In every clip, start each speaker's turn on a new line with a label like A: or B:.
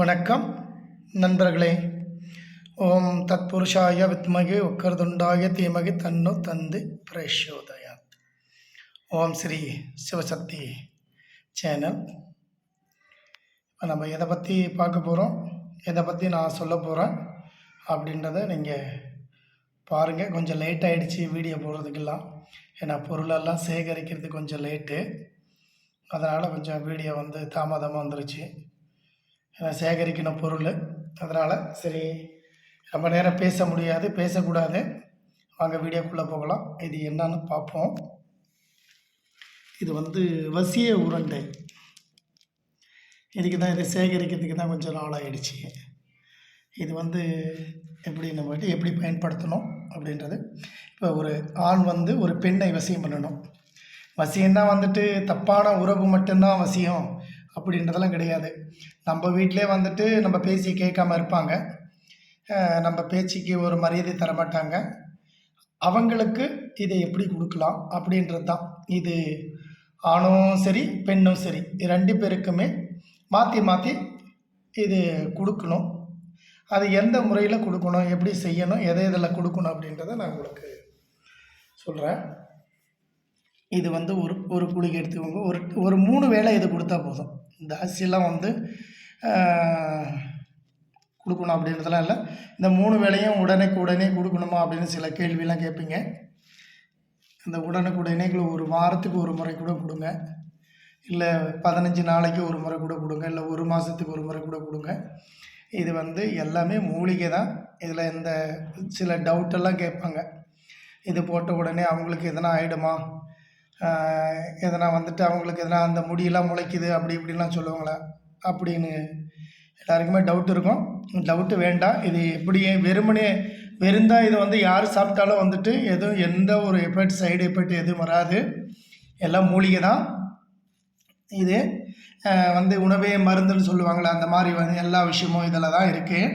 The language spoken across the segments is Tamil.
A: வணக்கம் நண்பர்களே. ஓம் தத்புருஷாயோ வித்மகி உக்கரதுண்டாய தீமகி தன்னு தந்து பிரச்சோதயாத் ஓம் ஸ்ரீ சிவசக்தி சேனல். இப்போ நம்ம எதை பற்றி பார்க்க போகிறோம் எதை பற்றி நான் சொல்ல போகிறேன் அப்படின்றத நீங்கள் பாருங்கள் கொஞ்சம் லேட் ஆகிடுச்சு வீடியோ போடுறதுக்கெல்லாம். ஏன்னா பொருளெல்லாம் சேகரிக்கிறது கொஞ்சம் லேட்டு அதனால் கொஞ்சம் வீடியோ வந்து தாமதமாக வந்துருச்சு. சேகரிக்கணும் பொருள். அதனால் சரி ரொம்ப நேரம் பேச முடியாது பேசக்கூடாது. வாங்க வீடியோக்குள்ளே போகலாம். இது என்னன்னு பார்ப்போம். இது வந்து வசிய உருண்டை. இதுக்கு தான் இதை சேகரிக்கிறதுக்கு தான் கொஞ்சம் நாளாகிடுச்சு இது வந்து எப்படி நம்ம எப்படி பயன்படுத்தணும் அப்படின்றது. இப்போ ஒரு ஆண் வந்து ஒரு பெண்ணை வசியம் பண்ணணும். வசியம்னா வந்துட்டு தப்பான உறவு மட்டும்தான் வசியம். அப்படின்றதெல்லாம் கிடையாது. நம்ம வீட்டிலே வந்துட்டு நம்ம பேசி கேட்காம இருப்பாங்க. நம்ம பேச்சுக்கு ஒரு மரியாதை தர மாட்டாங்க. அவங்களுக்கு இதை எப்படி கொடுக்கலாம் அப்படின்றது தான். இது ஆணும் சரி பெண்ணும் சரி ரெண்டு பேருக்குமே மாற்றி மாற்றி இது கொடுக்கணும். அது எந்த முறையில் கொடுக்கணும் எப்படி செய்யணும் எதை இதில் கொடுக்கணும் அப்படின்றத நான் உங்களுக்கு சொல்கிறேன் இது வந்து ஒரு ஒரு குளிகை எடுத்துக்கோங்க. ஒரு ஒரு மூணு வேளை இது கொடுத்தா போதும். இந்த அரிசியெல்லாம் வந்து கொடுக்கணும் அப்படின்றதெல்லாம் இல்லை. இந்த மூணு வேளையும் உடனேக்கு உடனே கொடுக்கணுமா அப்படின்னு சில கேள்வியெலாம் கேட்பீங்க. இந்த உடனுக்கு உடனே ஒரு வாரத்துக்கு ஒரு முறை கூட கொடுங்க. இல்லை பதினஞ்சு நாளைக்கு ஒரு முறை கூட கொடுங்க. இல்லை ஒரு மாதத்துக்கு ஒரு முறை கூட கொடுங்க. இது வந்து எல்லாமே மூலிகை தான். இதில் இந்த சில டவுட்டெல்லாம் கேட்பாங்க. இது போட்ட உடனே அவங்களுக்கு எதனா ஆகிடுமா எதனா வந்துட்டு அவங்களுக்கு எதனா அந்த முடியெல்லாம் முளைக்குது அப்படி இப்படிலாம் சொல்லுவாங்களா? அப்படின்னு எல்லாருக்குமே டவுட் இருக்கும். டவுட்டு வேண்டாம். இது எப்படியே வெறுமனே வெறுந்தால் இது வந்து யார் சாப்பிட்டாலும் வந்துட்டு எதுவும் எந்த ஒரு எஃபெக்ட் சைடு எஃபெக்ட் எதுவும் வராது. எல்லாம் மூலிகை தான். இது வந்து உணவே மருந்துன்னு சொல்லுவாங்களே அந்த மாதிரி வந்து எல்லா விஷயமும் இதில் தான் இருக்குது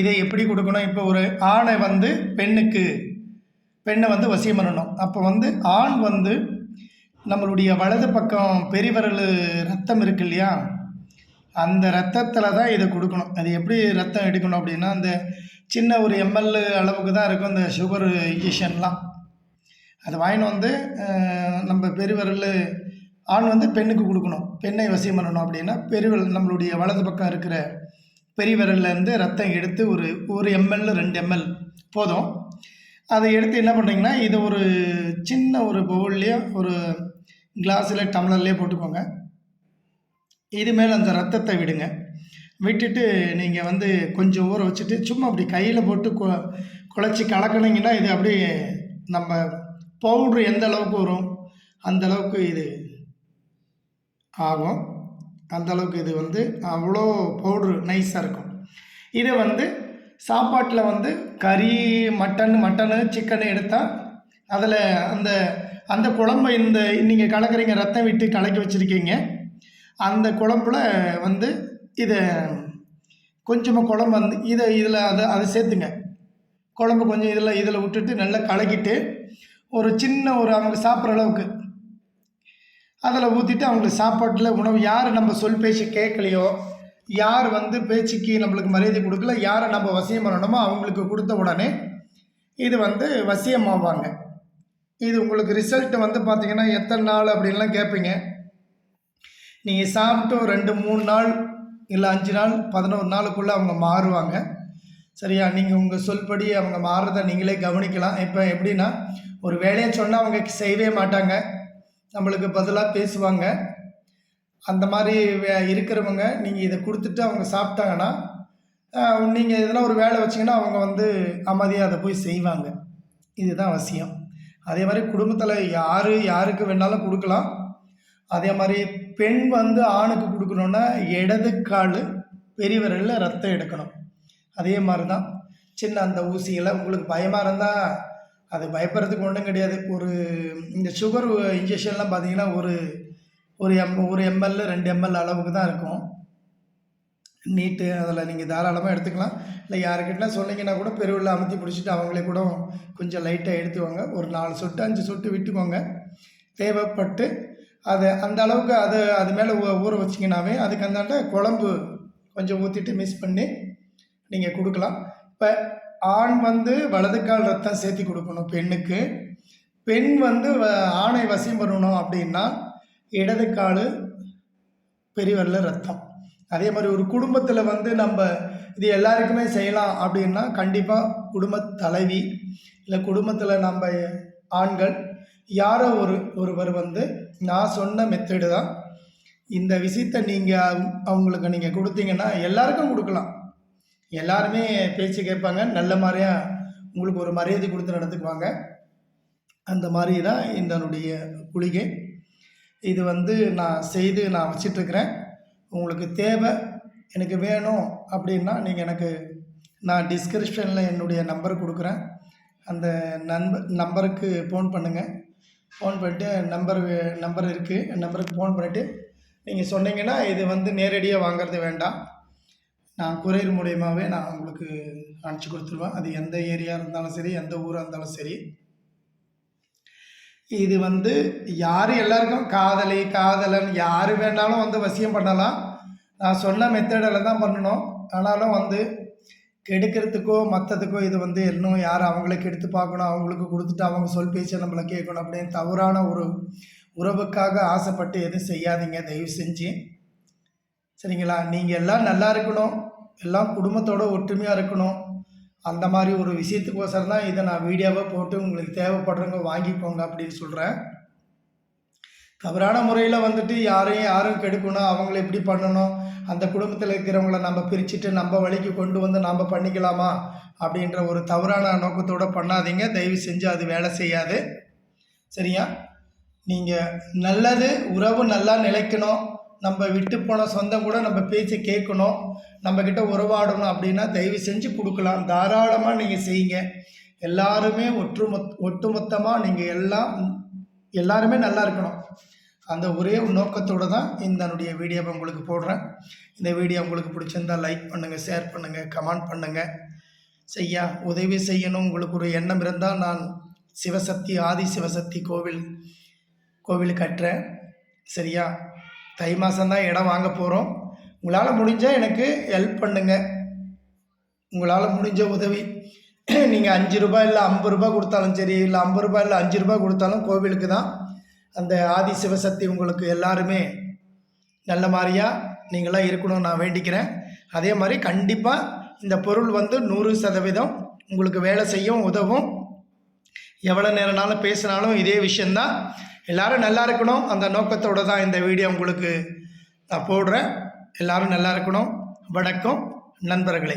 A: இதை எப்படி கொடுக்கணும்? இப்போ ஒரு ஆணை வந்து பெண்ணுக்கு பெண்ணை வந்து வசியம் பண்ணணும். அப்போ வந்து ஆண் வந்து நம்மளுடைய வலது பக்கம் பெரிவரல் ரத்தம் இருக்கு இல்லையா? அந்த ரத்தத்தில் தான் இதை கொடுக்கணும். அது எப்படி ரத்தம் எடுக்கணும் அப்படின்னா அந்த சின்ன ஒரு எம்எல் அளவுக்கு தான் இருக்கும் இந்த சுகர் இன்ஜெக்ஷன்லாம் அது வாங்கின்னு வந்து நம்ம பெருவரல் ஆண் வந்து பெண்ணுக்கு கொடுக்கணும். பெண்ணை வசியம் பண்ணணும் அப்படின்னா பெருவரல் நம்மளுடைய வலது பக்கம் இருக்கிற பெரியவரல்லேருந்து ரத்தம் எடுத்து ஒரு ஒரு எம்எல் ரெண்டு எம்எல் போதும். அதை எடுத்து என்ன பண்ணுறீங்கன்னா இது ஒரு சின்ன ஒரு பவுல்லையோ ஒரு கிளாஸில் டம்ளர்லேயே போட்டுக்கோங்க. இது மேலே அந்த ரத்தத்தை விடுங்க. விட்டுட்டு நீங்கள் வந்து கொஞ்சம் ஊற வச்சுட்டு சும்மா அப்படி கையில் போட்டு கொ குழச்சி கலக்கினீங்கன்னா இது அப்படியே நம்ம பவுட்ரு எந்த அளவுக்கு வரும் அந்த அளவுக்கு இது ஆகும். அந்த அளவுக்கு இது வந்து அவ்வளோ பவுட்ரு நைஸாக இருக்கும். இதை வந்து சாப்பாட்டில் வந்து கறி மட்டன் மட்டனு சிக்கனு எடுத்தால் அதில் அந்த அந்த குழம்பை இந்த நீங்கள் கலக்குறீங்க ரத்தம் விட்டு கலக்கி வச்சுருக்கீங்க. அந்த குழம்புல வந்து இதை கொஞ்சமாக குழம்பு வந்து இதை இதில் அதை அதை சேர்த்துங்க. குழம்பு கொஞ்சம் இதில் இதில் விட்டுட்டு நல்லா கலக்கிட்டு ஒரு சின்ன ஒரு அவங்க சாப்பிட்ற அளவுக்கு அதில் ஊற்றிட்டு அவங்களுக்கு சாப்பாட்டில் உணவு யார் நம்ம சொல் பேச்சு கேட்கலையோ யார் வந்து பேச்சுக்கு நம்மளுக்கு மரியாதை கொடுக்கல யாரை நம்ம வசியம் பண்ணணுமோ அவங்களுக்கு கொடுத்த உடனே இது வந்து வசியமாவாங்க. இது உங்களுக்கு ரிசல்ட்டு வந்து பார்த்தீங்கன்னா எத்தனை நாள் அப்படின்லாம் கேட்பீங்க நீங்கள் சாப்பிட்டு ரெண்டு மூணு நாள் இல்லை அஞ்சு நாள் பதினோரு நாளுக்குள்ளே அவங்க மாறுவாங்க. சரியா? நீங்கள் உங்கள் சொல்படி அவங்க மாறுறதை நீங்களே கவனிக்கலாம். இப்போ எப்படின்னா ஒரு வேலையை சொன்னால் அவங்க செய்யவே மாட்டாங்க. நம்மளுக்கு பதிலாக பேசுவாங்க. அந்த மாதிரி வே- இருக்கிறவங்க நீங்கள் இதை கொடுத்துட்டு அவங்க சாப்பிட்டாங்கன்னா நீங்கள் எதனா ஒரு வேலை வச்சிங்கன்னா அவங்க வந்து அமைதியாக அதை போய் செய்வாங்க. இதுதான் அவசியம். அதே மாதிரி குடும்பத்தில் யார் யாருக்கு வேணாலும் கொடுக்கலாம். அதே மாதிரி பெண் வந்து ஆணுக்கு கொடுக்கணுன்னா இடது கால் பெரியவரில் ரத்தம் எடுக்கணும். அதே மாதிரி தான் சின்ன அந்த ஊசியில் உங்களுக்கு பயமாக இருந்தால் அது பயப்படுறதுக்கு ஒன்றும் கிடையாது. ஒரு இந்த சுகர் இன்ஜெக்ஷன்லாம் பார்த்தீங்கன்னா ஒரு ஒரு எம் ஒரு எம்எல் ரெண்டு எம்எல் அளவுக்கு தான் இருக்கும். நீட்டு அதில் நீங்கள் தாராளமாக எடுத்துக்கலாம். இல்லை யாருக்கிட்டலாம் சொன்னீங்கன்னா கூட பெருவில் அமுத்தி பிடிச்சிட்டு அவங்களே கூட கொஞ்சம் லைட்டாக எடுத்துவாங்க ஒரு நாலு சொட்டு அஞ்சு சொட்டு விட்டுக்கோங்க. தேவைப்பட்டு அதை அந்த அளவுக்கு அது அது மேலே ஊற வச்சிங்கனாவே அதுக்கு அந்தாண்ட குழம்பு கொஞ்சம் ஊற்றிட்டு மிக்ஸ் பண்ணி நீங்கள் கொடுக்கலாம். இப்போ ஆண் வந்து வலது கால் ரத்தம் சேர்த்தி கொடுக்கணும் பெண்ணுக்கு. பெண் வந்து வ- ஆணை வசியம் பண்ணணும் அப்படின்னா இடது கால் பெரியவரில் ரத்தம். அதே மாதிரி ஒரு குடும்பத்தில் வந்து நம்ம இது எல்லாருக்குமே செய்யலாம் அப்படின்னா கண்டிப்பாக குடும்ப தலைவி இல்லை குடும்பத்தில் நம்ம ஆண்கள் யாரோ ஒரு ஒருவர் வந்து நான் சொன்ன மெத்தடு தான். இந்த விஷயத்தை நீங்கள் அவங்களுக்கு நீங்கள் கொடுத்தீங்கன்னா எல்லாருக்கும் கொடுக்கலாம். எல்லாருமே பேச்சு கேட்பாங்க நல்ல மாதிரியாக உங்களுக்கு ஒரு மரியாதை கொடுத்து நடந்துக்குவாங்க அந்த மாதிரி தான் இதனுடைய குளிகை. இது வந்து நான் செய்து நான் வச்சிட்ருக்கிறேன். உங்களுக்கு தேவை எனக்கு வேணும் அப்படின்னா நீங்கள் எனக்கு நான் டிஸ்கிரிப்ஷனில் என்னுடைய நம்பர் கொடுக்குறேன். அந்த நண்பர் நம்பருக்கு ஃபோன் பண்ணுங்கள் ஃபோன் பண்ணிட்டு நம்பர் நம்பர் இருக்குது நம்பருக்கு ஃபோன் பண்ணிவிட்டு நீங்கள் சொன்னீங்கன்னா இது வந்து நேரடியாக வாங்குறது வேண்டாம். நான் குறையர் மூலியமாகவே நான் உங்களுக்கு அனுப்பிச்சி கொடுத்துருவேன். அது எந்த ஏரியா இருந்தாலும் சரி எந்த ஊராக இருந்தாலும் சரி. இது வந்து யார் எல்லாருக்கும் காதலி காதலன் யார் வேணாலும் வந்து வசியம் பண்ணலாம். நான் சொன்ன மெத்தடில் தான் பண்ணணும். ஆனாலும் வந்து கெடுக்கிறதுக்கோ மற்றதுக்கோ இது வந்து இன்னும் யார் அவங்களுக்கு கெடுத்து பார்க்கணும் அவங்களுக்கு கொடுத்துட்டு அவங்க சொல் பேச்சை நம்மளை கேட்கணும் அப்படின்னு தவறான ஒரு உறவுக்காக ஆசைப்பட்டு எதுவும் செய்யாதீங்க. தயவு செஞ்சு. சரிங்களா? நீங்கள் எல்லாம் நல்லா இருக்கணும். எல்லாம் குடும்பத்தோட ஒற்றுமையாக இருக்கணும். அந்த மாதிரி ஒரு விஷயத்துக்கோசரம் தான் இதை நான் வீடியோவாக போட்டு உங்களுக்கு தேவைப்படுறவங்க வாங்கிக்கோங்க அப்படின்னு சொல்கிறேன் தவறான முறையில் வந்துட்டு யாரையும் யாரும் கெடுக்கணும் அவங்கள எப்படி பண்ணணும் அந்த குடும்பத்தில் இருக்கிறவங்கள நம்ம பிரிச்சுட்டு நம்ம வழிக்கு கொண்டு வந்து நம்ம பண்ணிக்கலாமா அப்படின்ற ஒரு தவறான நோக்கத்தோடு பண்ணாதீங்க. தயவு செஞ்சு அது வேலை செய்யாது. சரியா? நீங்கள் நல்லது உறவு நல்லா நிலைக்கணும். நம்ம விட்டு போன சொந்தம் கூட நம்ம பேச்சு கேட்கணும் நம்மக்கிட்ட உறவாடணும் அப்படின்னா தயவு செஞ்சு கொடுக்கலாம். தாராளமாக நீங்கள் செய்யுங்க. எல்லாருமே ஒற்றுமொத் ஒட்டுமொத்தமாக நீங்கள் எல்லாம் எல்லாருமே நல்லா இருக்கணும். அந்த ஒரே நோக்கத்தோடு தான் இந்த வீடியோவை உங்களுக்கு போடுறேன். இந்த வீடியோ உங்களுக்கு பிடிச்சிருந்தா லைக் பண்ணுங்கள் ஷேர் பண்ணுங்கள் கமெண்ட் பண்ணுங்கள் செய்யா உதவி செய்யணும். உங்களுக்கு ஒரு எண்ணம் இருந்தால் நான் சிவசக்தி ஆதி சிவசக்தி கோவில் கோவில் கட்டுறேன். சரியா? தை மாதம்தான் இடம் வாங்க போகிறோம் உங்களால் முடிஞ்சால் எனக்கு ஹெல்ப் பண்ணுங்கள் உங்களால் முடிஞ்ச உதவி. நீங்கள் அஞ்சு ரூபாய் இல்லை ஐம்பது ரூபாய் கொடுத்தாலும் சரி இல்லை ஐம்பது ரூபாய் இல்லை அஞ்சு ரூபாய் கொடுத்தாலும் கோவிலுக்கு தான். அந்த ஆதி சிவசக்தி உங்களுக்கு எல்லாருமே நல்ல மாதிரியாக நீங்களாம் இருக்கணும்னு நான் வேண்டிக்கிறேன். அதே மாதிரி கண்டிப்பாக இந்த பொருள் வந்து நூறு சதவீதம் உங்களுக்கு வேலை செய்யும் உதவும். எவ்வளோ நேரம்னாலும் பேசினாலும் இதே விஷயந்தான் எல்லோரும் நல்லா இருக்கணும். அந்த நோக்கத்தோடு தான் இந்த வீடியோ உங்களுக்கு நான் போடுறேன். எல்லோரும் நல்லா இருக்கணும். வணக்கம். நண்பர்களே.